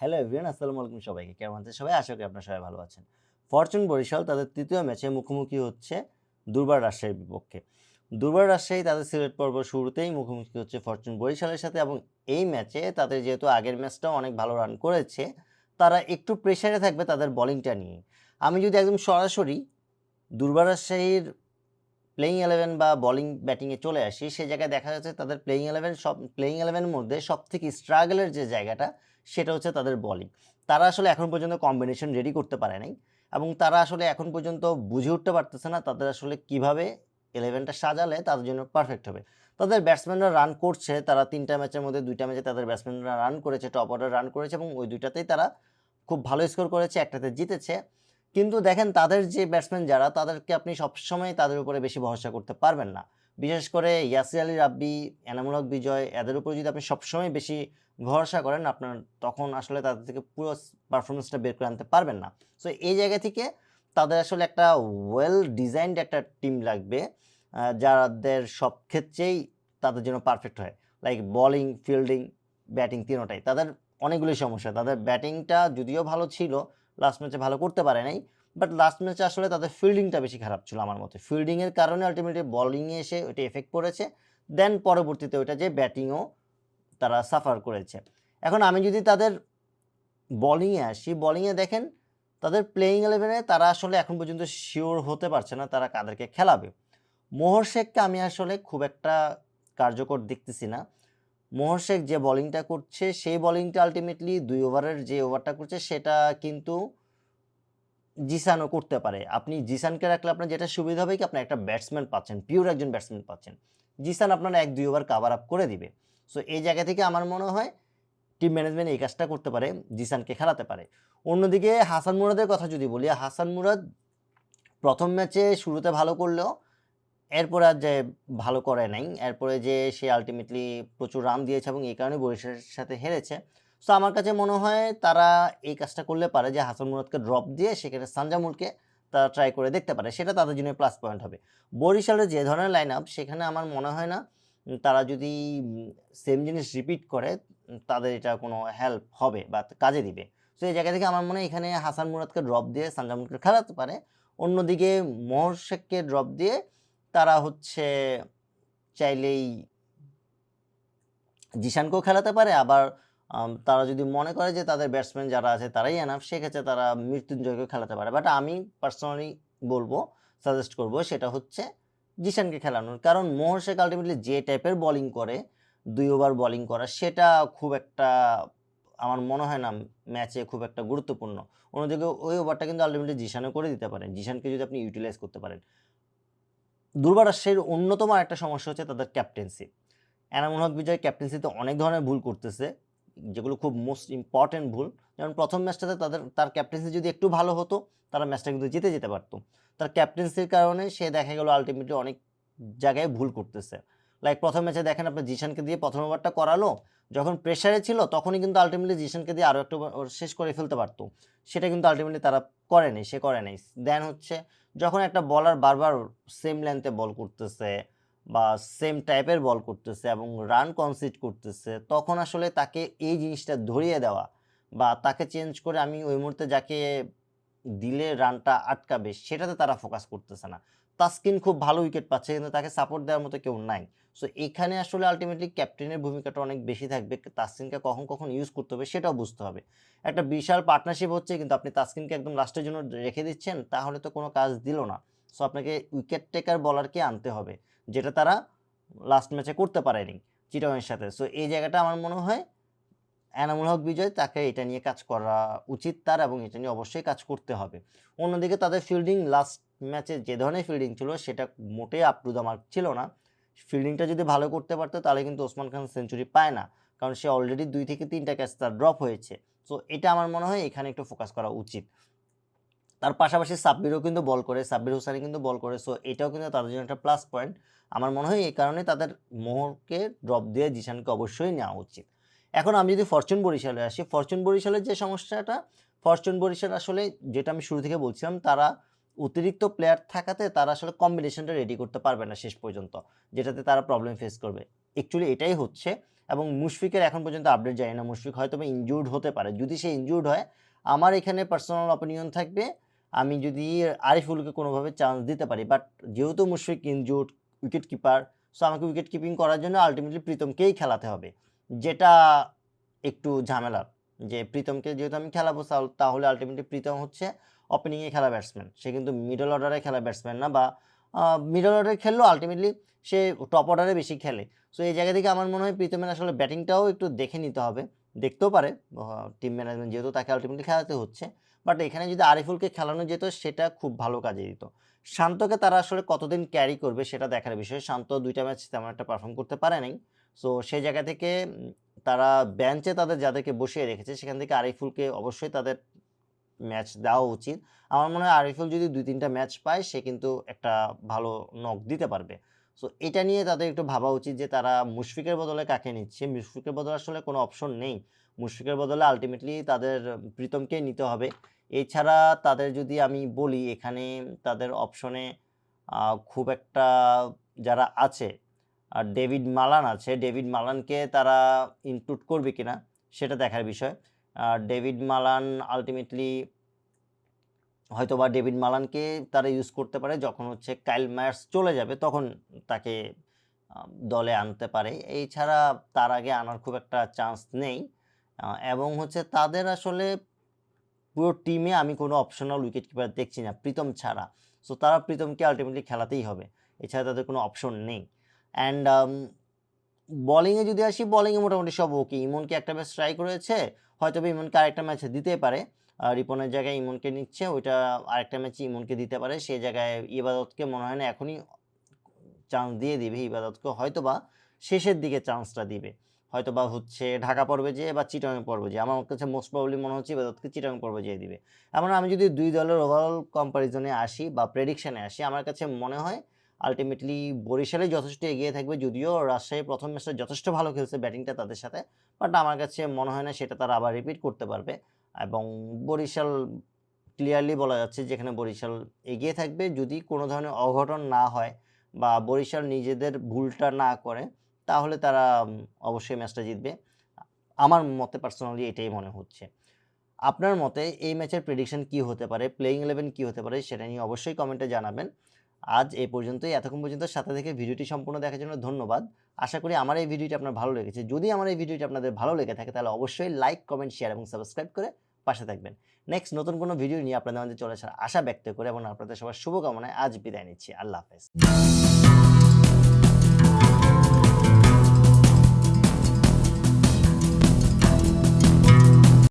Hello everyone আসসালামু আলাইকুম সবাইকে। কেমন আছেন সবাই? আশা করি আপনারা সবাই ভালো আছেন। ফরচুন বরিশাল তাদের তৃতীয় ম্যাচে মুখোমুখি হচ্ছে দুর্বার রাজশাহীর বিপক্ষে। দুর্বার রাজশাহী তাদের সিলেট পর্ব শুরুতেই মুখোমুখি হচ্ছে ফরচুন বরিশালের সাথে এবং এই ম্যাচে তাদের যেহেতু আগের ম্যাচটাও অনেক ভালো রান করেছে, তারা একটু প্রেশারে থাকবে তাদের বলিংটা নিয়ে। আমি যদি একদম সরাসরি দুর্বার রাজশাহীর প্লেইং ইলেভেন বা বলিং ব্যাটিংয়ে চলে আসি, সে জায়গায় দেখা যাচ্ছে তাদের প্লেইং ইলেভেন সব প্লেইং ইলেভেনের মধ্যে সব থেকে স্ট্রাগলের যে জায়গাটা সেটা হচ্ছে তাদের বলিং তারা আসলে এখন পর্যন্ত কম্বিনেশন রেডি করতে পারে নাই এবং তারা আসলে এখন পর্যন্ত বুঝে উঠতে পারতেছে না তাদের আসলে কীভাবে ইলেভেনটা সাজালে তাদের জন্য পারফেক্ট হবে। তাদের ব্যাটসম্যানরা রান করছে, তারা তিনটা ম্যাচের মধ্যে দুইটা ম্যাচে তাদের ব্যাটসম্যানরা রান করেছে টপ অর্ডার রান করেছে এবং ওই দুইটাতেই তারা খুব ভালো স্কোর করেছে, একটাতে জিতেছে। কিন্তু দেখেন তাদের যে ব্যাটসম্যান যারা, তাদেরকে আপনি সবসময় তাদের উপরে বেশি ভরসা করতে পারবেন না। বিশেষ করে ইয়াসির আলী রাব্বি এনামূলক বিজয়, এদের উপরে যদি আপনি সবসময় বেশি ভরসা করেন আপনার তখন আসলে তাদের থেকে পুরো পারফরমেন্সটা বের করে আনতে পারবেন না। সো এই জায়গা থেকে তাদের আসলে একটা ওয়েল ডিজাইনড একটা টিম লাগবে যাদের সব ক্ষেত্রেই তাদের জন্য পারফেক্ট হয়। লাইক বলিং ফিল্ডিং ব্যাটিং তিনোটাই। তাদের অনেকগুলি সমস্যা। তাদের ব্যাটিংটা যদিও ভালো ছিল লাস্ট ম্যাচে ভালো করতে পারে নাই বাট লাস্ট ম্যাচে আসলে তাদের ফিল্ডিংটা বেশি খারাপ ছিল আমার মতে। ফিল্ডিংয়ের কারণে আলটিমেটলি বলিংয়ে এসে ওইটা এফেক্ট পড়েছে দেন পরবর্তীতে ওইটা যে ব্যাটিংও তারা সাফার করেছে। এখন আমি যদি তাদের বলিংয়ে আসি বলিংয়ে দেখেন তাদের প্লেয়িং ইলেভেনে তারা আসলে এখন পর্যন্ত শিওর হতে পারছে না, তারা কাদেরকে খেলাবে। মোহর শেখকে আমি আসলে খুব একটা কার্যকর দেখতেছি না। মোহর শেখ যে বলিংটা করছে, সেই বলিংটা আলটিমেটলি দুই ওভারের যে ওভারটা করছে, সেটা কিন্তু জিসানও করতে পারে। আপনি জিসানকে রাখলে আপনার যেটা সুবিধা হবে কি, আপনি একটা ব্যাটসম্যান পাচ্ছেন পিওর একজন ব্যাটসম্যান পাচ্ছেন। জিসান আপনার এক দুই ওভার কাভার আপ করে দিবে। সো এই জায়গা থেকে আমার মনে হয় টিম ম্যানেজমেন্ট এই কাজটা করতে পারে, জিসানকে খেলাতে পারে। অন্যদিকে হাসান মুরাদের কথা যদি বলি, হাসান মুরাদ প্রথম ম্যাচে শুরুতে ভালো করলেও এরপরে আর যে ভালো করে নাই, এরপরে যে সে আলটিমেটলি প্রচুর রান দিয়েছে এবং এই কারণে বরিশালের সাথে হেরেছে। সো আমার কাছে মনে হয় তারা এই কাজটা করলে পারে যে হাসান মুরাদকে ড্রপ দিয়ে সেখানে সানজামুলকে তারা ট্রাই করে দেখতে পারে। সেটা তাদের জন্য প্লাস পয়েন্ট হবে। বরিশালের যে ধরনের লাইন আপ সেখানে আমার মনে হয় না তারা যদি সেম জিনিস রিপিট করে, তাদের এটা কোনো হেল্প হবে বা কাজে দিবে। সো এই জায়গা থেকে আমার মনে হয় এখানে হাসান মুরাদকে ড্রপ দিয়ে সানজামুলকে খেলাতে পারে। অন্যদিকে মোহর শেখকে ড্রপ দিয়ে তারা হচ্ছে চাইলেই জিশানকেও খেলাতে পারে। আবার তারা যদি মনে করে যে তাদের ব্যাটসম্যান যারা আছে তারাই এনাফ সেক্ষেত্রে তারা মৃত্যুঞ্জয়কেও খেলাতে পারে। বাট আমি পার্সোনালি বলব সাজেস্ট করব সেটা হচ্ছে জিশানকে খেলানোর। কারণ মোহর শেখ আলটিমেটলি যে টাইপের বোলিং করে, দুই ওভার বোলিং করা, সেটা খুব একটা আমার মনে হয় না ম্যাচে খুব একটা গুরুত্বপূর্ণ। অন্যদিকে ওই ওভারটা কিন্তু আলটিমেটলি জিশানও করে দিতে পারেন। জিশানকে যদি আপনি ইউটিলাইজ করতে পারেন। দুর্বার অন্যতম একটা সমস্যা হচ্ছে তাদের ক্যাপ্টেন্সি এনামুল হক বিজয় ক্যাপ্টেন্সিতে অনেক ধরনের ভুল করতেছে। যেগুলো খুব মোস্ট ইম্পর্টেন্ট ভুল, যেমন প্রথম ম্যাচটাতে তাদের, তার ক্যাপ্টেন্সি যদি একটু ভালো হতো, তারা ম্যাচটা কিন্তু জিতে যেতে পারতো। তার ক্যাপ্টেন্সির কারণে সে দেখা গেল আলটিমেটলি অনেক জায়গায় ভুল করতেছে। লাইক প্রথম ম্যাচে দেখেন আপনি জিশানকে দিয়ে প্রথম ওভারটা করালো, যখন প্রেশারে ছিল, তখনই কিন্তু আলটিমেটলি জিশানকে দিয়ে আরও একটু শেষ করে ফেলতে পারতো। সেটা কিন্তু আলটিমেটলি তারা করেনি সে করে নাই। দেন হচ্ছে, যখন একটা বলার বারবার সেম লেন্থে বল করতেছে বা সেম টাইপের বল করতেছে এবং রান কনসিড করতেছে, তখন আসলে তাকে এই জিনিসটা ধরিয়ে দেওয়া বা তাকে চেঞ্জ করে আমি ওই মুহূর্তে যাকে দিলে রানটা আটকাবে সেটাতে তারা ফোকাস করতেছে না। তাস্কিন খুব ভালো উইকেট পাচ্ছে কিন্তু তাকে সাপোর্ট দেওয়ার মতো কেউ নাই। সো এখানে আসলে আলটিমেটলি ক্যাপ্টেনের ভূমিকাটা অনেক বেশি থাকবে। তাস্কিনকে কখন কখন ইউজ করতে হবে সেটাও বুঝতে হবে। একটা বিশাল পার্টনারশিপ হচ্ছে কিন্তু আপনি তাস্কিনকে একদম লাস্টের জন্য রেখে দিচ্ছেন, তাহলে তো কোনো কাজ দিল না। সো আপনাকে উইকেট টেকার বলারকে আনতে হবে। যেটা তারা লাস্ট ম্যাচে করতে পারেনি চিটংয়ের সাথে। সো এই জায়গাটা আমার মনে হয় এনামুল হক বিজয় তাকে এটা নিয়ে কাজ করা উচিত তার এবং এটা নিয়ে অবশ্যই কাজ করতে হবে। অন্যদিকে তাদের ফিল্ডিং লাস্ট ম্যাচে যে ধরনের ফিল্ডিং ছিল সেটা মোটেই আপ টু দ্য মার্ক ছিল না। ফিল্ডিংটা যদি ভালো করতে পারতো তাহলে কিন্তু ওসমান খান সেঞ্চুরি পায় না, কারণ সে অলরেডি দুই থেকে তিনটা ক্যাচ তার ড্রপ হয়েছে। সো এটা আমার মনে হয় এখানে একটু ফোকাস করা উচিত। তার পাশাপাশি সাব্বিরও কিন্তু বল করে, সাব্বির হোসেনই কিন্তু বল করে। সো এটাও কিন্তু তাদের জন্য একটা প্লাস পয়েন্ট আমার মনে হয় এই কারণে তাদের মোহরকে ড্রপ দিয়ে জিশানকে অবশ্যই নেওয়া উচিত। এখন আমি যদি ফরচুন বরিশালে আসি, ফরচুন বরিশালের যে সমস্যাটা, ফরচুন বরিশাল আসলে যেটা আমি শুরু থেকে বলছিলাম, তারা অতিরিক্ত প্লেয়ার থাকাতে তারা আসলে কম্বিনেশনটা রেডি করতে পারবে না শেষ পর্যন্ত, যেটাতে তারা প্রবলেম ফেস করবে। অ্যাকচুয়ালি এটাই হচ্ছে। এবং মুশফিকের এখন পর্যন্ত আপডেট যায় না, মুশফিক হয়তো ইনজুর্ড হতে পারে। যদি সে ইনজুর্ড হয়, আমার এখানে পার্সোনাল অপিনিয়ন থাকবে আমি যদি আরিফুলকে কোনোভাবে চান্স দিতে পারি বাট যেহেতু Mushfiq injured wicket keeper so আমাকে উইকেট কিপিং করার জন্য আলটিমেটলি প্রীতমকেই খেলাতে হবে। যেটা একটু ঝামেলার, যে প্রীতমকে যেহেতু আমি খেলাবো, তাহলে আলটিমেটলি প্রীতম হচ্ছে ওপেনিংয়ে খেলা ব্যাটসম্যান সে কিন্তু মিডল অর্ডারে খেলা ব্যাটসম্যান না, বা মিডল অর্ডারে খেললেও আলটিমেটলি সে টপ অর্ডারে বেশি খেলে। সো এই জায়গা থেকে আমার মনে হয় প্রীতমের আসলে ব্যাটিংটাও একটু দেখে নিতে হবে। দেখতেও পারে টিম ম্যানেজমেন্ট যেহেতু তাকে আলটিমেটলি খেলাতে হচ্ছে বাট এখানে যদি আরিফুলকে খেলানো যেত, সেটা খুব ভালো কাজে দিত। শান্তকে তারা আসলে কতদিন ক্যারি করবে সেটা দেখার বিষয়। শান্ত দুইটা ম্যাচ তেমন একটা পারফর্ম করতে পারে নাই। সো সেই জায়গা থেকে তারা বেঞ্চে তাদের যাদেরকে বসিয়ে রেখেছে, সেখান থেকে আরিফুলকে অবশ্যই তাদের ম্যাচ দেওয়া উচিত। আমার মনে হয় আরিফুল যদি দুই তিনটা ম্যাচ পায়, সে কিন্তু একটা ভালো নক দিতে পারবে। সো এটা নিয়ে তাদের একটু ভাবা উচিত যে তারা মুশফিকের বদলে কাকে নিচ্ছে। মুশফিকের বদলে আসলে কোনো অপশন নেই। মুশফিকের বদলে আলটিমেটলি তাদের প্রীতমকে নিতে হবে। এছাড়া তাদের যদি আমি বলি, এখানে তাদের অপশনে খুব একটা যারা আছে, আর ডেভিড মালান আছে। ডেভিড মালানকে তারা ইনক্লুড করবে কিনা, সেটা দেখার বিষয়। আর ডেভিড মালান আলটিমেটলি হয়তো বা ডেভিড মালানকে তারা ইউজ করতে পারে, যখন হচ্ছে কাইল মায়ার্স চলে যাবে তখন তাকে দলে আনতে পারে। এই ছাড়া তার আগে আনার খুব একটা চান্স নেই। এবং হচ্ছে তাদের আসলে পুরো টিমে আমি কোনো অপশনাল উইকেট কিপার দেখছি না, প্রীতম ছাড়া। সো তারা প্রীতমকে আলটিমেটলি খেলাতেই হবে। এছাড়া তাদের কোনো অপশন নেই। অ্যান্ড বলিংয়ে যদি আসি বলিংয়ে মোটামুটি সব ওকে ইমনকে একটা ম্যাচ ট্রাই করেছে। হয়তো বা ইমনকে আরেকটা ম্যাচ দিতে পারে। রিপনের জায়গায় ইমনকে নিচ্ছে, ওইটা আরেকটা ম্যাচে ইমনকে দিতে পারে। সেই জায়গায় ইবাদতকে মনে হয় না এখনই চান্স দিয়ে দিবে, ইবাদতকে হয়তো বা শেষের দিকে চান্সটা দিবে। হয়তো বা হচ্ছে ঢাকা পর্বে যেয়ে বা চিটং পর্বে যেয়ে, আমার কাছে মোস্ট প্রবলি মনে হচ্ছে ইবাদতকে চিটং পর্বে যেয়ে দিবে। এমন আমি যদি দুই দলের ওভারঅল কম্পারিজনে আসি বা প্রেডিকশনে আসি, আমার কাছে মনে হয় আলটিমেটলি বরিশালে যথেষ্ট এগিয়ে থাকবে যদিও রাজশাহী প্রথম ম্যাচটা যথেষ্ট ভালো খেলছে ব্যাটিংটা তাদের সাথে, বাট আমার কাছে মনে হয় না সেটা তারা আবার রিপিট করতে পারবে। এবং বরিশাল ক্লিয়ারলি বলা যাচ্ছে যেখানে বরিশাল এগিয়ে থাকবে। যদি কোনো ধরনের অঘটন না হয় বা বরিশাল নিজেদের ভুলটা না করে, তাহলে তারা অবশ্যই ম্যাচটা জিতবে। আমার মতে পার্সোনালি এটাই মনে হচ্ছে। আপনার মতে এই ম্যাচের প্রেডিকশন কি হতে পারে? প্লেইং ইলেভেন কি হতে পারে? সেটা নিয়ে অবশ্যই কমেন্টে জানাবেন। আজ এই পর্যন্তই। এতক্ষণ পর্যন্ত সাথে থেকে ভিডিওটি সম্পূর্ণ দেখার জন্য ধন্যবাদ। আশা করি আমার এই ভিডিওটি আপনার ভালো লেগেছে। যদি আমার এই ভিডিওটি আপনাদের ভালো লেগে থাকে, তাহলে অবশ্যই লাইক কমেন্ট শেয়ার এবং সাবস্ক্রাইব করে পাশে থাকবেন। নেক্সট নতুন কোনো ভিডিও নিয়ে আপনাদের মধ্যে চলে আসার আশা ব্যক্ত করে এবং আপনাদের সবার শুভকামনায় আজ বিদায় নিচ্ছি। আল্লাহ হাফেজ।